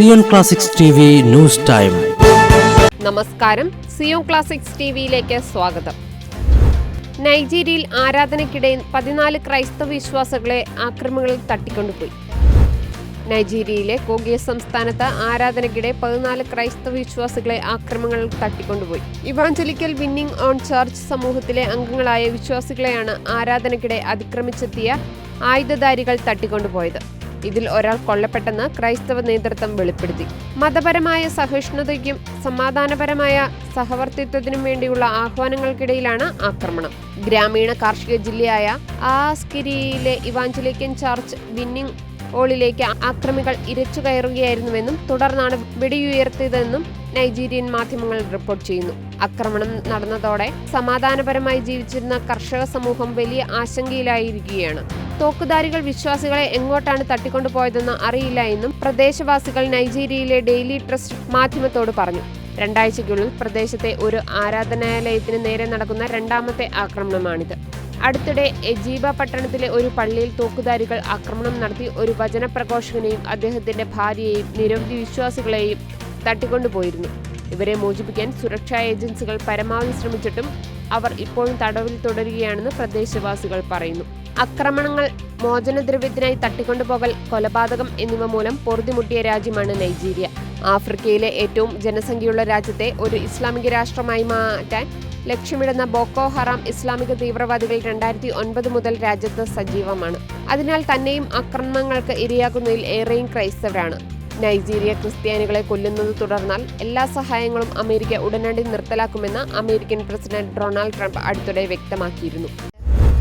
Zion classics news time. നമസ്കാരം. Zion classics T വിയിലേക്ക് സ്വാഗതം. നൈജീരിയയിൽ ആരാധനയ്ക്കിടെ പതിനാല് ക്രൈസ്തവ വിശ്വാസികളെ ആക്രമണങ്ങളിൽ തട്ടിക്കൊണ്ടുപോയി. നൈജീരിയയിലെ കോഗിയ സംസ്ഥാനത്ത് ആരാധനയ്ക്കിടെ പതിനാല് ക്രൈസ്തവ വിശ്വാസികളെ ആക്രമണങ്ങളിൽ തട്ടിക്കൊണ്ടുപോയി. ഇവാഞ്ചലിക്കൽ വിന്നിംഗ് ഓൺ ചർച്ച് സമൂഹത്തിലെ അംഗങ്ങളായ വിശ്വാസികളെയാണ് ആരാധനയ്ക്കിടെ അതിക്രമിച്ചെത്തിയ ആയുധധാരികൾ തട്ടിക്കൊണ്ടുപോയത്. ഇതിൽ ഒരാൾ കൊല്ലപ്പെട്ടെന്ന് ക്രൈസ്തവ നേതൃത്വം വെളിപ്പെടുത്തി. മതപരമായ സഹിഷ്ണുതയ്ക്കും സമാധാനപരമായ സഹവർത്തിത്വത്തിനും വേണ്ടിയുള്ള ആഹ്വാനങ്ങൾക്കിടയിലാണ് ആക്രമണം. ഗ്രാമീണ കാർഷിക ജില്ലയായ ആസ്കിരിയിലെ ഇവാഞ്ചലിക്കൻ ചർച്ച് വിന്നിംഗ് ഓളിലേക്ക് ആക്രമികൾ ഇരച്ചു കയറുകയായിരുന്നുവെന്നും തുടർന്നാണ് വെടിയുയർത്തിയതെന്നും നൈജീരിയൻ മാധ്യമങ്ങൾ റിപ്പോർട്ട് ചെയ്യുന്നു. ആക്രമണം നടന്നതോടെ സമാധാനപരമായി ജീവിച്ചിരുന്ന കർഷക സമൂഹം വലിയ ആശങ്കയിലായിരിക്കുകയാണ്. തോക്കുധാരികൾ വിശ്വാസികളെ എങ്ങോട്ടാണ് തട്ടിക്കൊണ്ടുപോയതെന്ന് അറിയില്ല എന്നും പ്രദേശവാസികൾ നൈജീരിയയിലെ ഡെയിലി ട്രസ്റ്റ് മാധ്യമത്തോട് പറഞ്ഞു. രണ്ടാഴ്ചയ്ക്കുള്ളിൽ പ്രദേശത്തെ ഒരു ആരാധനാലയത്തിന് നേരെ നടക്കുന്ന രണ്ടാമത്തെ ആക്രമണമാണിത്. അടുത്തിടെ എജീബ പട്ടണത്തിലെ ഒരു പള്ളിയിൽ തോക്കുധാരികൾ ആക്രമണം നടത്തി ഒരു വചനപ്രഘോഷകനെയും അദ്ദേഹത്തിന്റെ ഭാര്യയെയും നിരവധി വിശ്വാസികളെയും തട്ടിക്കൊണ്ടുപോയിരുന്നു. ഇവരെ മോചിപ്പിക്കാൻ സുരക്ഷാ ഏജൻസികൾ പരമാവധി ശ്രമിച്ചിട്ടും അവർ ഇപ്പോഴും തടവിൽ തുടരുകയാണെന്ന് പ്രദേശവാസികൾ പറയുന്നു. ആക്രമണങ്ങൾ മോചനദ്രവ്യത്തിനായി തട്ടിക്കൊണ്ടുപോകൽ കൊലപാതകം എന്നിവ മൂലം പൊറുതിമുട്ടിയ രാജ്യമാണ് നൈജീരിയ. ആഫ്രിക്കയിലെ ഏറ്റവും ജനസംഖ്യയുള്ള രാജ്യത്തെ ഒരു ഇസ്ലാമിക രാഷ്ട്രമായി മാറ്റാൻ ലക്ഷ്യമിടുന്ന ബോക്കോ ഹറാം ഇസ്ലാമിക തീവ്രവാദികൾ രണ്ടായിരത്തി ഒൻപത് മുതൽ രാജ്യത്ത് സജീവമാണ്. അതിനാൽ തന്നെയും ആക്രമണങ്ങൾക്ക് ഇരയാക്കുന്നതിൽ ഏറെയും ക്രൈസ്തവരാണ്. നൈജീരിയ ക്രിസ്ത്യാനികളെ കൊല്ലുന്നത് തുടർന്നാൽ എല്ലാ സഹായങ്ങളും അമേരിക്ക ഉടനടി നിർത്തലാക്കുമെന്ന് അമേരിക്കൻ പ്രസിഡന്റ് ഡൊണാൾഡ് ട്രംപ് അടുത്തിടെ വ്യക്തമാക്കിയിരുന്നു.